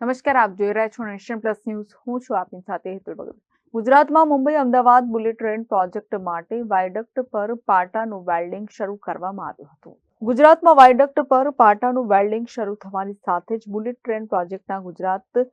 નમસ્કાર, આપ જોઈ રહ્યા છો નેશન પ્લસ ન્યૂઝ. હું છું આપની સાથે હેતુલ ભગત. ગુજરાતમાં Mumbai Ahmedabad bullet train project માટે વાયડક્ટ પર પાટાનું વેલ્ડિંગ શરૂ કરવામાં આવ્યું હતું. ગુજરાતમાં વાયડક્ટ પર પાટાનું વેલ્ડિંગ શરૂ થવાની સાથે જ બુલેટ ટ્રેન પ્રોજેક્ટના ગુજરાત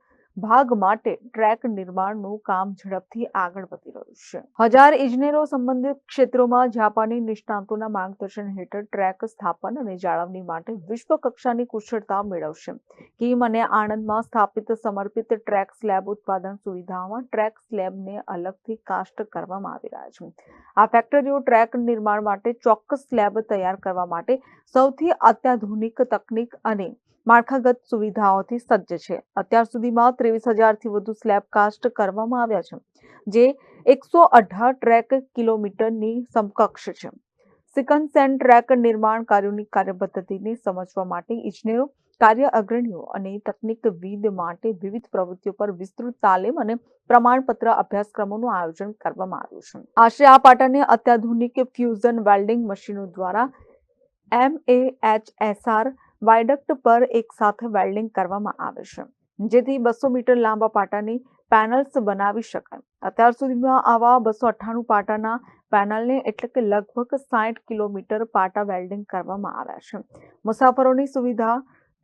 ભાગ માટે ટ્રેક નિર્માણનું કામ ઝડપથી આગળ વધી રહ્યું છે. હજાર ઇજનેરો સંબંધિત ક્ષેત્રોમાં જાપાની નિષ્ણાતોના માર્ગદર્શન હેઠળ ટ્રેક સ્થાપન અને જાળવણી માટે વિશ્વ કક્ષાની કુશળતા મેળવશે. કીમ અને આણંદમાં સ્થાપિત સમર્પિત ટ્રેક સ્લેબ ઉત્પાદન સુવિધાઓમાં ટ્રેક સ્લેબને અલગથી કાસ્ટ કરવામાં આવી રહ્યા છે. આ ફેક્ટરીઓ ટ્રેક નિર્માણ માટે ચોક્કસ સ્લેબ તૈયાર કરવા માટે સૌથી અત્યાધુનિક તકનીક અને માળખાગત સુવિધાઓથી સજ્જ છે. અત્યાર સુધીમાં ત્રેવીસ હજારથી વધુ સ્લેબ કાસ્ટ કરવામાં આવ્યા છે, જે એકસો અઢાર ટ્રેક કિલોમીટરની સમકક્ષ છે. સિકન્સેન ટ્રેક નિર્માણ કાર્યોની કાર્યપદ્ધતિને સમજવા માટે ઇજનેરો, કાર્ય અગ્રણીઓ અને તકનીકવિદ માટે વિવિધ પ્રવૃત્તિઓ પર વિસ્તૃત તાલીમ અને પ્રમાણપત્ર અભ્યાસક્રમોનું આયોજન કરવામાં આવ્યું છે. આશરે આ પાટાને અત્યાધુનિક ફ્યુઝન વેલ્ડિંગ મશીનો દ્વારા M A H S R viaduct પર એક સાથે વેલ્ડિંગ કરવામાં આવે છે, જેથી બસો મીટર લાંબા પાટાની પેનલ્સ બનાવી શકાય. અત્યાર સુધીમાં આવા બસો અઠ્ઠાણું પાટાના પેનલને એટલે કે લગભગ સાઠ કિલોમીટર પાટા વેલ્ડિંગ કરવામાં આવ્યા છે. મુસાફરોની સુવિધા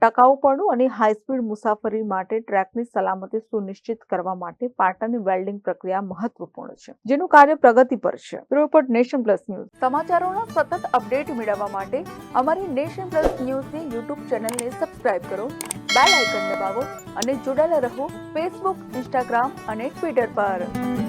ટકાઉપણું અને હાઈસ્પીડ મુસાફરી માટે ટ્રેકની સલામતી સુનિશ્ચિત કરવા માટે પાટાની વેલ્ડિંગ પ્રક્રિયા મહત્વપૂર્ણ છે, જેનું કાર્ય પ્રગતિ પર છે. Report nation plus news. સમાચારોના સતત અપડેટ મેળવવા માટે અમારી નેશન પ્લસ ન્યૂઝની યુટ્યુબ ચેનલને સબસ્ક્રાઇબ કરો, બેલ આઇકન દબાવો અને જોડાયેલા રહો ફેસબુક ઇન્સ્ટાગ્રામ અને ટ્વિટર પર.